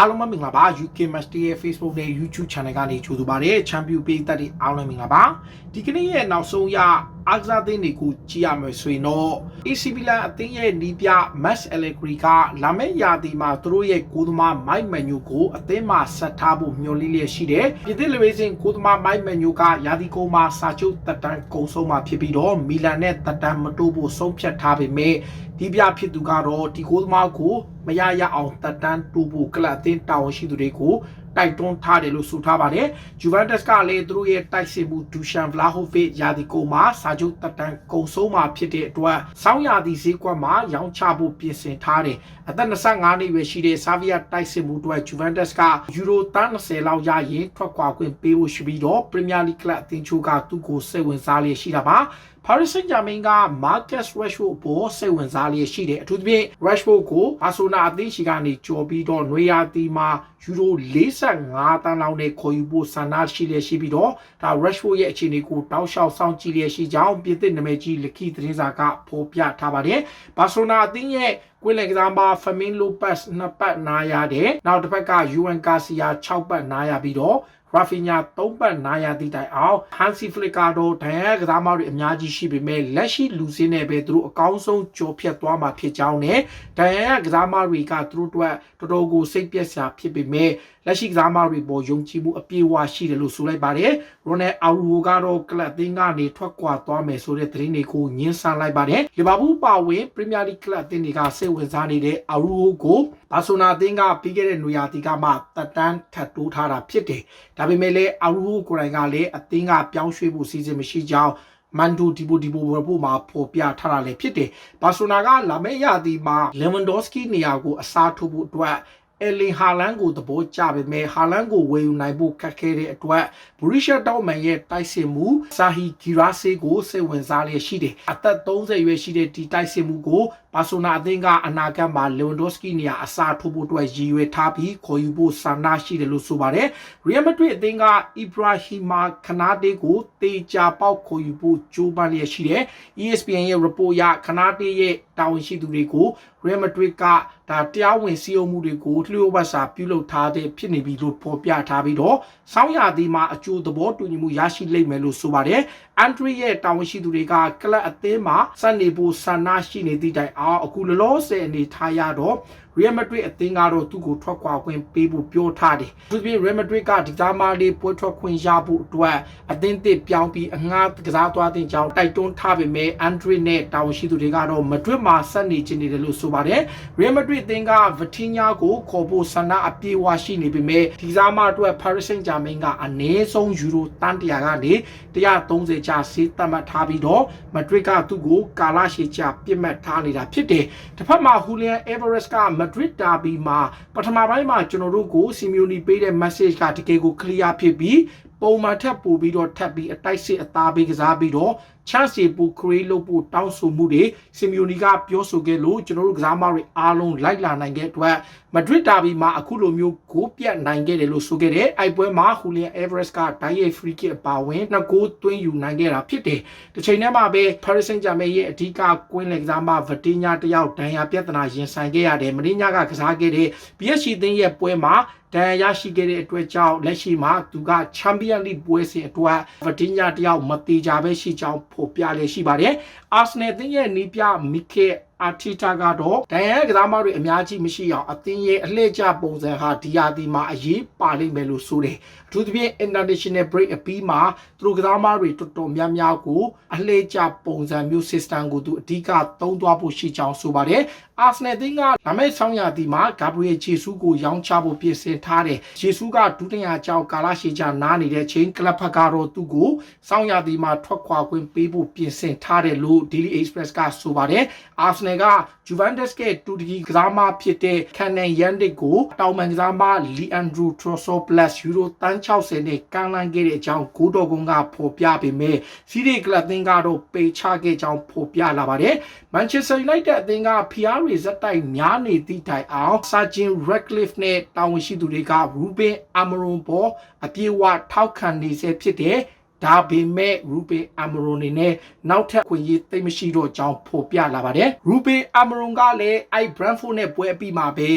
အားလုံးပဲမင်္ဂလာပါ UK Master ရဲ့ Facebook နဲ့ YouTube Channel ကနေကြိုဆိုပါရစေ။ Champion ပေးသက်တွေအားလုံးမင်္ဂလာပါ။ဒီကနေ့ရဲ့နောက်ဆုံးရအားကစားသင်းတွေကိုကြည့်ရမယ်ဆိုရင်တော့ AC Milan အသင်းရဲ့နီးပြ Max Allegri ကလာမယ့်ရာသီမှာသူတို့ရဲ့ကိုသမား Mike Maignan ကိုအသင်းမှာဆက်ထားဖို့မျှော်လင့်လျက်ရှိတယ်။ပြည်သစ်လူဝေးစင်ကိုသမား Mike Maignan ကရာသီကုန်မှာစာချုပ်တက်တန်းကုန်ဆုံးမှာဖြစ်ပြီးတော့မီလန်နဲ့တက်တန်းမတိုးဖို့ဆုံးဖြတ်ထားပေမဲ့ဒီပြဖြစ်သူကတော့ဒီကိုသမားကို မရရအောင်တက်တန်းတူဖို့ကလပ်အသင်းတာဝန်ရှိသူတွေကိုတိုက်တွန်းထားတယ်လို့ဆိုထားပါတယ်။ Juventus ကလည်းသူတို့ရဲ့တိုက်စစ်မှု Dusan Vlahovic ရာသီကုန်မှာစာချုပ်တက်တန်းကုန်ဆုံးမှာဖြစ်တဲ့အတွက်စောင်းရာသီဈေးကွက်မှာရောင်းချဖို့ပြင်ဆင်ထားတယ်။အသက်25နှစ်ရွယ်ရှိတဲ့ Savia တိုက်စစ်မှုအတွက် Juventus ကယူရိုတန်း20လောက်ရရင်ထွက်ခွာခွင့်ပေးဖို့ရှိပြီးတော့ Premier League ကလပ်အသင်းချို့ကသူ့ကိုစိတ်ဝင်စားလျက်ရှိတာပါ။ Paris Saint-Germain က Marcus Rashford အပေါ်စိတ်ဝင်စားလျက်ရှိတယ်အထူးသဖြင့် Rashford ကို Barcelona အသင်းရှိကနေကြော်ပြီးတော့နွေရာသီမှာယူရို45တန်းလောက်နဲ့ခေါ်ယူဖို့ဆန္ဒရှိလျက်ရှိပြီးတော့ဒါ Rashford ရဲ့အခြေအနေကိုတောက်လျှောက်စောင့်ကြည့်လျက်ရှိကြောင်းပြည်သစ်နာမည်ကြီးလက်ခိသတင်းစာကဖော်ပြထားပါတယ်။ Barcelona အသင်းရဲ့ကွင်းလယ်ကစားမ Fermin Lopez နှစ်ပတ်နားရတယ်။နောက်တစ်ပတ်က Juan Garcia 6ပတ်နားရပြီးတော့ Rafinha 3ပတ်နားရသည့်တိုင်အောင် Hansi Flick ကတော့ဒဏ်ရာကစားမတွေအများကြီးရှိပေမဲ့လက်ရှိလူစင်းနဲ့ပဲသူတို့အကောင်းဆုံးကြော်ဖြတ်သွားမှာဖြစ်ကြောင်းနဲ့ဒဏ်ရာကစားမတွေကသူတို့အတွက်တော်တော်ကိုစိတ်ပျက်စရာဖြစ်ပေမဲ့လက်ရှိကစားမတွေပေါ်ယုံကြည်မှုအပြည့်အဝရှိတယ်လို့ဆိုလိုက်ပါတယ်။ Ronald Araujo ကတော့ကလပ်အသင်းကနေထွက်ခွာသွားမယ်ဆိုတဲ့သတင်းတွေကိုညှင်းဆန်လိုက်ပါတယ်။လီဗာပူးပါဝင် Premier League ကလပ်အသင်းတွေကစိတ်ဝင်စားနေတဲ့ Araujo ကိုဘာဆိုနာအသင်းကပြီးခဲ့တဲ့နွေရာသီကမှတက်တန်းထပ်တိုးထားတာဖြစ်တယ်။ဒါပေမဲ့လည်း Araujo ကိုယ်တိုင်ကလည်းအသင်းကပြောင်းရွှေ့ဖို့စီစဉ်မရှိကြောင်းမန်ဒိုဒီဘိုဒီဘိုဝယ်ဖို့မှာပေါ်ပြထားတာလည်းဖြစ်တယ်။ဘာဆိုနာကလာမယ့်ရာသီမှာလီဗန်ဒေါစကီနေရာကိုအစားထိုးဖို့အတွက် အလင်ဟာလန်ကိုသဘောကျပေမဲ့ဟာလန်ကိုဝယ်ယူနိုင်ဖို့ခက်ခဲတဲ့အတွက်ဘူရီရှာတောက်မန်ရဲ့တိုက်စစ်မှုဆာဟီဂီရာဆေကိုစိတ်ဝင်စားလျက်ရှိတယ်အသက်30ရွယ်ရှိတဲ့ဒီတိုက်စစ်မှုကိုဘာဆိုနာအသင်းကအနာဂတ်မှာလီဝန်ဒိုစကီနေရာအစားထိုးဖို့အတွက်ရည်ရွယ်ထားပြီးခေါ်ယူဖို့ဆန္ဒရှိတယ်လို့ဆိုပါတယ်ရီယယ်မက်ဒရစ်အသင်းကအီဘရာဟီမာခနာတေကိုတေချာပေါက်ခေါ်ယူဖို့ကြိုးပမ်းလျက်ရှိတယ် ESPN ရဲ့ report ရခနာတေရဲ့ တာဝန်ရှိသူတွေကိုရီယယ်မက်ဒရစ်ကဒါတရားဝင်စီယုံမှုတွေကိုလျှို့ဝှက်စာပြုလုပ်ထားတဲ့ဖြစ်နေပြီလို့ဖော်ပြထားပြီးတော့စောင်းရသည်မှာအကျိုးသဘောတူညီမှုရရှိလိမ့်မယ်လို့ဆိုပါတယ်အန်ဒရီရဲ့တာဝန်ရှိသူတွေကကလပ်အသင်းမှာစနေဖို့ဆန္ဒရှိနေသည့်တိုင်အောင်အခုလောလောဆယ်အနေထားရတော့ Real Madrid အသင်းကတော့သူ့ကိုထွက်ခွာခွင့်ပေးဖို့ပြောထားတယ်။သူပြင် Real Madrid ကဒီသားမလေးပွဲထွက်ခွင့်ရဖို့အတွက်အသင်းသစ်ပြောင်းပြီးအငှားကစားသွားတဲ့ကြောင်းတိုက်တွန်းထားပေမဲ့ Andre နဲ့တာဝန်ရှိသူတွေကတော့ Madrid မှာဆက်နေချင်နေတယ်လို့ဆိုပါတယ်။ Real Madrid အသင်းက Vitinha ကိုခေါ်ဖို့ဆန္ဒအပြည့်အဝရှိနေပေမဲ့ဒီသားမအတွက် Paris Saint-Germain ကအနည်းဆုံးယူရိုတန်တရာကနေ130ကျဆေးသတ်မှတ်ထားပြီးတော့ Madrid ကသူ့ကိုကာလရှည်ကြာပြစ်မှတ်ထားနေတာဖြစ်တယ်။တစ်ဖက်မှာ Julian Alvarez က Madrid Derby မှာပထမပိုင်းမှာကျွန်တော်တို့ကို Simeone ပေးတဲ့ message ကတကယ်ကို clear ဖြစ်ပြီးပုံမှန်ထက်ပိုပြီးတော့ထပ်ပြီးအတိုက်စစ်အသားပေးကစားပြီးတော့ chance ပူခရီးလုပ်ဖို့တောင်းဆိုမှုတွေစီမီယိုနီကပြောဆိုခဲ့လို့ကျွန်တော်တို့ကစားမတွေအားလုံးလိုက်လာနိုင်တဲ့အတွက်မဒရစ်ဒါဘီမှာအခုလိုမျိုးဂိုးပြတ်နိုင်ခဲ့တယ်လို့ဆိုခဲ့တယ်။အိုက်ပွဲမှာဟူလီယန်အေဗရက်စ်ကဒိုင်ရဲ့ free kick အပါဝင်နှစ်ဂိုးသွင်းယူနိုင်ခဲ့တာဖြစ်တယ်။ဒီချိန်ထဲမှာပဲ Paris Saint-Germain ရဲ့အဓိကကွင်းလယ်ကစားမဗတီညာတယောက်ဒဏ်ရာပြဿနာရင်ဆိုင်ခဲ့ရတယ်။မင်းညာကကစားခဲ့တဲ့ PSG သင်းရဲ့ပွဲမှာဒဏ်ရာရရှိခဲ့တဲ့အတွက်ကြောင့်လက်ရှိမှာသူကချန်ပီယံလိပွဲစဉ်အတွက်ဗတီညာတယောက်မတေချာပဲရှိကြောင်းဖော်ပြလျက်ရှိပါတယ်။အာဆနယ်သင်းရဲ့နီးပြမီကေ အာတီတာကတော့ဒိုင်ယန်ကစားမတွေအများကြီးမရှိအောင်အသင်းရဲ့အလှည့်ကျပုံစံဟာဒီယာဒီမှာအရေးပါလိမ့်မယ်လို့ဆိုတယ်အထူးသဖြင့် international break အပြီးမှာသူတို့ကစားမတွေတော်တော်များများကိုအလှည့်ကျပုံစံမျိုး system ကိုသူအဓိကသုံးသွားဖို့ရှိကြောင်းဆိုပါတယ်အာဆနယ်သင်းကလာမယ့်ဆောင်းရာသီမှာဂါဘရီယယ်ဂျေဆူးကိုရောင်းချဖို့ပြင်ဆင်ထားတယ်ဂျေဆူးကဒုတိယကြောင်းကာလရှည်ကြာနားနေတဲ့ချိန်ကလပ်ဖက်ကတော့သူ့ကိုဆောင်းရာသီမှာထွက်ခွာခွင့်ပေးဖို့ပြင်ဆင်ထားတယ်လို့ Daily Express ကဆိုပါတယ်အာဆနယ်က Juventus ကတူတကြီးကစားမဖြစ်တဲ့ Canan Yandic ကိုတောင်ပန်ကစားမ Leandro Trossard plus Euro တန်း60နဲ့ကမ်းလှမ်းခဲ့တဲ့အကြောင်းဂိုးတော်ကုန်းကဖော်ပြပေမဲ့စီးရီကလပ်သင်းကတော့ပေချခဲ့ကြောင်းဖော်ပြလာပါတယ်။ Manchester United အသင်းက PR တွေဇက်တိုက်များနေသည့်တိုင်အောင် Sergeant Radcliffe နဲ့တာဝန်ရှိသူတွေက Ruben Amorim ပေါ်အပြေအဝထောက်ခံနေဆဲဖြစ်တဲ့ ဒါပေမဲ့ရူပေအမရွန်နေနဲ့နောက်ထပ်ခွင့်ရေးသိမရှိတော့ကြောင်းဖော်ပြလာပါတယ်ရူပေအမရွန်ကလည်းအိုက်ဘရန်ဖိုနဲ့ပွဲအပြီးမှာပဲ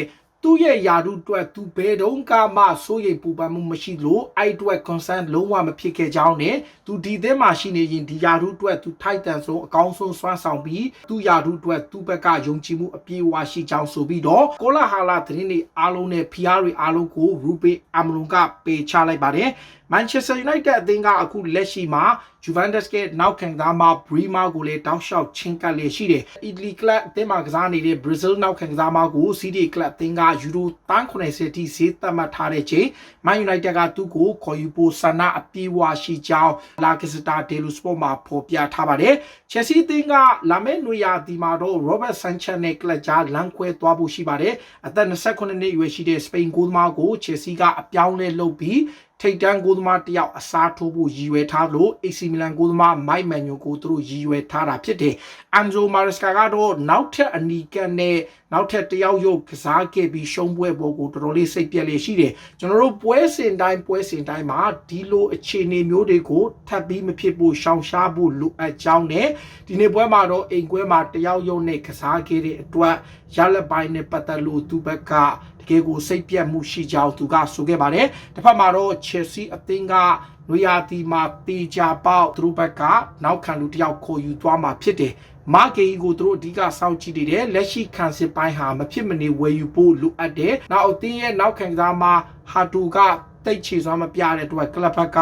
သူ့ရဲ့ယာရုအတွက်သူဘယ်တုန်းကမှစိုးရိမ်ပူပန်မှုမရှိလို့အဲ့အတွက် concern လုံးဝမဖြစ်ခဲ့ကြောင်းနဲ့သူဒီသင်းမှာရှိနေရင်ဒီယာရုအတွက်သူထိုက်တန်ဆုံးအကောင်းဆုံးစွမ်းဆောင်ပြီးသူယာရုအတွက်သူ့ဘက်ကယုံကြည်မှုအပြည့်အဝရှိကြောင်းဆိုပြီးတော့ကိုလာဟာလာသတင်းတွေအားလုံးနဲ့ဖီယာတွေအားလုံးကိုရူပေအမလွန်ကပေချလိုက်ပါတယ် Manchester United အသင်းကအခုလက်ရှိမှာ Juventus ကနောက်ခံသားမှာ Brima ကိုလည်းတောက်လျှောက်ချင်းကပ်လေရှိတယ်။ Italy club အသင်းမှာကစားနေတဲ့ Brazil နောက်ခံသားမှာကို CD club အသင်းကယူရို190တိဈေးသတ်မှတ်ထားတဲ့ချိန် Man United ကသူ့ကိုခေါ်ယူဖို့ဆန္ဒအပြေးဝရှိကြောင်း La Gazzetta dello Sport မှာဖော်ပြထားပါတယ်။ Chelsea အသင်းကလာမယ့်နွေရာသီမှာတော့ Robert Sanchez နဲ့ club ကြားလမ်းခွဲသွားဖို့ရှိပါတယ်။အသက်28နှစ်အရွယ်ရှိတဲ့ Spain ဂိုးသမားကို Chelsea ကအပြောင်းလဲလုပ်ပြီး ထိတ်တန်းကိုသမားတယောက်အစားထိုးဖို့ရည်ရွယ်ထားလို့ AC Milan ကိုသမား Mike Maignan ကိုသူတို့ရည်ရွယ်ထားတာဖြစ်တယ်။ Enzo Maresca ကတော့နောက်ထပ်အနီးကပ်နဲ့နောက်ထပ်တယောက်ရုပ်ကစားခဲ့ပြီးရှုံးပွဲပေါ်ကိုတော်တော်လေးစိတ်ပြက်လေးရှိတယ်။ကျွန်တော်တို့ပွဲစဉ်တိုင်းပွဲစဉ်တိုင်းမှာဒီလိုအခြေအနေမျိုးတွေကိုထပ်ပြီးမဖြစ်ဖို့ရှောင်ရှားဖို့လိုအပ်ကြောင်းနဲ့ဒီနေ့ပွဲမှာတော့အိမ်ကွဲမှာတယောက်ရုပ်နဲ့ကစားခဲ့တဲ့အတွက်ရလက်ပိုင်းနဲ့ပတ်သက်လို့သူ့ဘက်က တကယ်ကိုစိတ်ပြတ်မှုရှိကြောင်းသူကဆိုခဲ့ပါတယ်။တစ်ဖက်မှာတော့ Chelsea အသင်းကနွေရာသီမှာတေချာပေါက်သူတို့ဘက်ကနောက်ခံလူတယောက်ခေါ်ယူသွားမှာဖြစ်တယ်။မာဂေကိုသူတို့အဓိကစောင့်ကြည့်နေတယ်လက်ရှိခံစစ်ပိုင်းဟာမဖြစ်မနေဝယ်ယူဖို့လိုအပ်တယ်။နောက်အသင်းရဲ့နောက်ခံကစားမှာဟာတူက တိတ်ချေစွမ်းမပြတဲ့အတွက်ကလပ်ဘက်က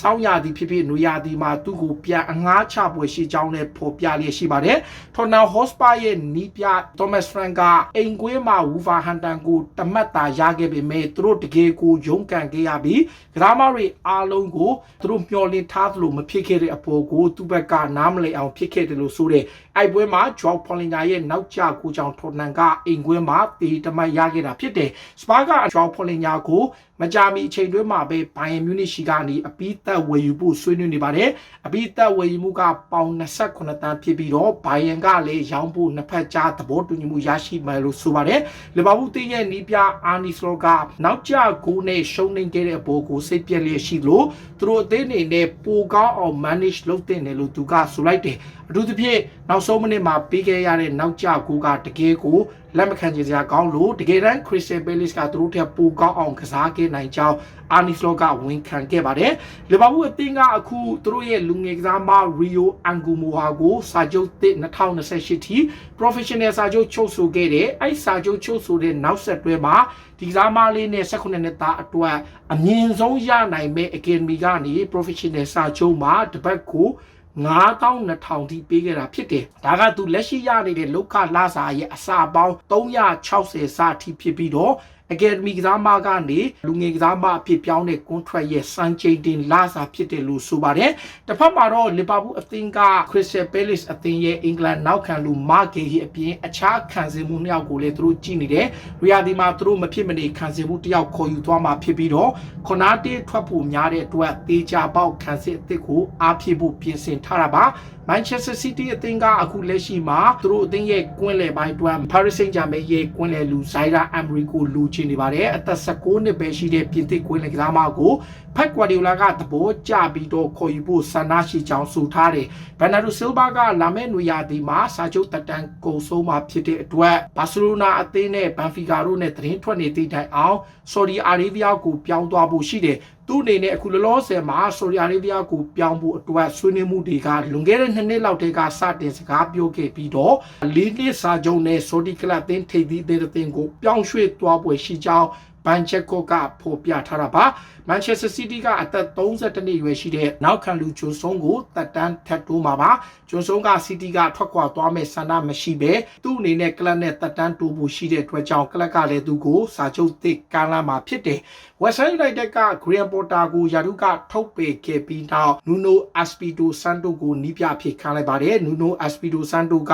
စောင်းရသည်ဖြစ်ဖြစ်နွေရာသီမှာသူ့ကိုပြန်အငှားချပွဲရှိကြောင်းနဲ့ဖော်ပြလျက်ရှိပါတယ်။ထော်နယ်ဟော့စပါရဲ့နီးပြသောမတ်ဖရန်ကအိမ်ကွေးမှာဝူဖာဟန်တန်ကိုတမတ်တာရခဲ့ပေမဲ့သူတို့တကယ်ကိုရုန်းကန်ခဲ့ရပြီးဂရာမတွေအားလုံးကိုသူတို့မျှော်လင့်ထားသလိုမဖြစ်ခဲ့တဲ့အပေါ်ကိုသူ့ဘက်ကနားမလည်အောင်ဖြစ်ခဲ့တယ်လို့ဆိုတဲ့အိုက်ပွဲမှာဂျော့ဖော်လင်ညာရဲ့နောက်ကျကိုကြောင့်ထော်နန်ကအိမ်ကွင်းမှာတေတမတ်ရခဲ့တာဖြစ်တယ်။စပါကဂျော့ဖော်လင်ညာကို မကြာမီအချိန်တွင်းမှာပဲဘိုင်ယန်မြူနစ်ရှိကနေအပီးသက်ဝယ်ယူဖို့ဆွေးနွေးနေပါတယ်။အပီးသက်ဝယ်ယူမှုကပေါင်28တန်းဖြစ်ပြီးတော့ဘိုင်ယန်ကလည်းရောင်းဖို့နှစ်ဖက်ကြားသဘောတူညီမှုရရှိမယ်လို့ဆိုပါတယ်။လီဗာပူးတင်းရဲ့နီးပြအာနီစလောကနောက်ကျဂိုးနဲ့ရှုံးနေခဲ့တဲ့အပေါ်ကိုစိတ်ပြက်လျက်ရှိလို့သူတို့အသင်းအနေနဲ့ပိုကောင်းအောင် manage လုပ်တင်တယ်လို့သူကဆိုလိုက်တယ်။အထူးသဖြင့် နောက်ဆုံးမိနစ်မှာပေးခဲ့ရတဲ့နောက်ကျဂိုးကတကယ်ကိုလက်မခံချင်စရာကောင်းလို့တကယ်တမ်း Crystal Palace ကသူတို့ထက်ပိုကောင်းအောင်ကစားခဲ့နိုင်ကြောင်းအာနီစလောကဝန်ခံခဲ့ပါတယ်။လီဗာပူးအသင်းကအခုသူတို့ရဲ့လူငယ်ကစားမ Rio Angumoha ကိုစာချုပ်သစ်2028ထိ professional စာချုပ်ချုပ်ဆိုခဲ့တယ်။အဲ့စာချုပ်ချုပ်ဆိုတဲ့နောက်ဆက်တွဲမှာဒီကစားမလေးနဲ့18နှစ်သားအတွက်အမြင့်ဆုံးရနိုင်မဲ့ Academy ကနေ professional စာချုပ်မှာတပတ်ကို 9200ထိပေးခဲ့တာဖြစ်တယ်။ဒါကသူလက်ရှိရနေတဲ့လောက်ခလာစာရဲ့အစာပေါင်း360စာထိဖြစ်ပြီးတော့ Academy ကစားမကနေလူငယ်ကစားမအဖြစ်ပြောင်းတဲ့ contract ရဲ့စံချိန်တင်လာစာဖြစ်တယ်လို့ဆိုပါတယ်။တစ်ဖက်မှာတော့ Liverpool အသင်းက Crystal Palace အသင်းရဲ့အင်္ဂလန်နောက်ခံလူ Mark Gay အပြင်အခြားခံစင်မှုနှစ်ယောက်ကိုလည်းသူတို့ကြည့်နေတယ်။ Real ဒီမှာသူတို့မဖြစ်မနေခံစင်မှုတစ်ယောက်ခေါ်ယူသွားမှာဖြစ်ပြီးတော့ခနာတေးထွက်ဖို့များတဲ့အတွက်တေချာပေါက်ခံစစ်အသစ်ကိုအားဖြစ်ဖို့ပြင်ဆင်ထားတာပါ။ Manchester City အသင်းကအခုလက်ရှိမှာသူတို့အသင်းရဲ့ကွင်းလယ်ပိုင်းတွမ်း Paris Saint-Germain ရဲ့ကွင်းလယ်လူ Zaire Emery ကိုလူချင်နေပါတယ်အသက်16နှစ်ပဲရှိတဲ့ပြင်သစ်ကွင်းလယ်ကစားမကိုဖက်ကွာဒီယိုလာကသဘောကျပြီးတော့ခေါ်ယူဖို့ဆန္ဒရှိကြောင်းဆိုထားတယ်။ Bernardo Silva ကလာမယ့်နွေရာသီမှာစာချုပ်တက်တန်းကုန်ဆုံးမှာဖြစ်တဲ့အတွက်ဘာစီလိုနာအသင်းနဲ့ဘန်ဖီကာတို့နဲ့သတင်းထွက်နေသည့်တိုင်အောင်ဆော်ဒီအာရေးဗျကိုပြောင်းသွားဖို့ရှိတယ်။ သူ့အနေနဲ့အခုလောလောဆယ်မှာဆော်ဒီအာရေးဗျကိုပြောင်းဖို့အတွက်ဆွေးနွေးမှုတွေကလွန်ခဲ့တဲ့နှစ်နှစ်လောက်တည်းကစတင်စကားပြောခဲ့ပြီးတော့လေးနှစ်စာချုပ်နဲ့ဆော်ဒီကလပ်အသင်းထိပ်သီးအသင်းကိုပြောင်းရွှေ့သွားပွဲရှိကြောင်း ဘန်ချက်ကိုကဖော်ပြထားတာပါမန်ချက်စတာစီးတီးကအသက်32နှစ်အရွယ်ရှိတဲ့နောက်ခံလူဂျွန်ဆုံကိုတက်တန်းထပ်တိုးမှာပါဂျွန်ဆုံကစီးတီးကထွက်ခွာသွားမဲ့ဆန္ဒမရှိပဲသူ့အနေနဲ့ကလပ်နဲ့တက်တန်းတိုးဖို့ရှိတဲ့အတွက်ကြောင့်ကလပ်ကလည်းသူ့ကိုစာချုပ်သစ်ကမ်းလာမှာဖြစ်တယ်ဝက်ဆန်ယူနိုက်တက်ကဂရီယန်ပေါ်တာကိုယာရုကထုတ်ပေခဲ့ပြီးနောက်နူနိုအက်စပီတိုဆန်တိုကိုနီးပြဖြစ်ခံလိုက်ပါတယ်နူနိုအက်စပီတိုဆန်တိုက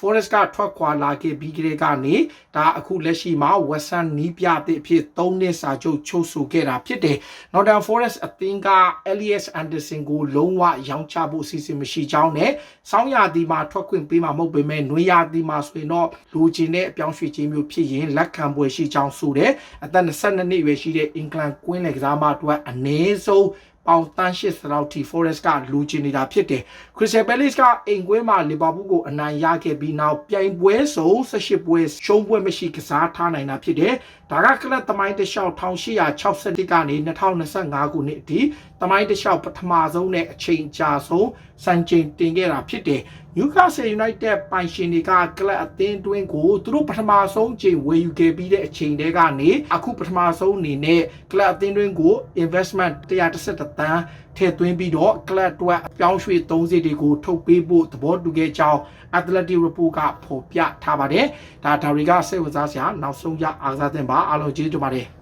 Forest ကထွက်ခွာလာခဲ့ပြီးကလေးကနေဒါအခုလက်ရှိမှာ Western နီးပြတဲ့အဖြစ်၃နှစ်စာချုပ်ချုပ်ဆိုခဲ့တာဖြစ်တယ်။ Northern Forest အသင်းက Elias Anderson ကိုလုံးဝရောင်းချဖို့အစီအစဉ်မရှိကြောင်းနဲ့စောင်းရာသီမှာထွက်ခွင့်ပေးမှာမဟုတ်ပေမဲ့နွေရာသီမှာဆိုရင်တော့လူချင်းတဲ့အပြောင်းရွှေ့ခြင်းမျိုးဖြစ်ရင်လက်ခံပွဲရှိကြောင်းဆိုတယ်။အသက်22နှစ်အရွယ်ရှိတဲ့အင်္ဂလန်ကွင်းလယ်ကစားမအတွက်အနည်းဆုံး ပေါင်တန်း80လောက်ထိ Forest ကလူချင်နေတာဖြစ်တယ်။ Crystal Palace ကအိမ်ကွင်းမှာ Liverpool ကိုအနိုင်ရခဲ့ပြီးနောက်ပြိုင်ပွဲစုံ18ပွဲရှုံးပွဲမရှိကစားထားနိုင်တာဖြစ်တယ်။ဒါကကလပ်သမိုင်းတစ်လျှောက်1861ကနေ2025ခုနှစ်အထိသမိုင်းတစ်လျှောက်ပထမဆုံးနဲ့အချိန်ကြာဆုံးစံချိန်တင်ခဲ့တာဖြစ်တယ်။ Newcastle United ပိုင်ရှင်တွေကကလပ်အသင်းတွင်းကိုသူတို့ပထမဆုံးချိန်ဝယ်ယူခဲ့ပြီးတဲ့အချိန်တည်းကနေအခုပထမဆုံးအနေနဲ့ကလပ်အသင်းတွင်းကို investment 131တန်းထည့်သွင်းပြီးတော့ကလပ်အတွက်အပြောင်းရွှေ့သုံးစိတ်တွေကိုထုတ်ပေးဖို့သဘောတူခဲ့ကြောင်း Athletic Report ကဖော်ပြထားပါတယ်။ဒါဒါတွေကစိတ်ဝင်စားစရာနောက်ဆုံးရအားစားတင်ပါအားလုံးကျေးဇူးတင်ပါတယ်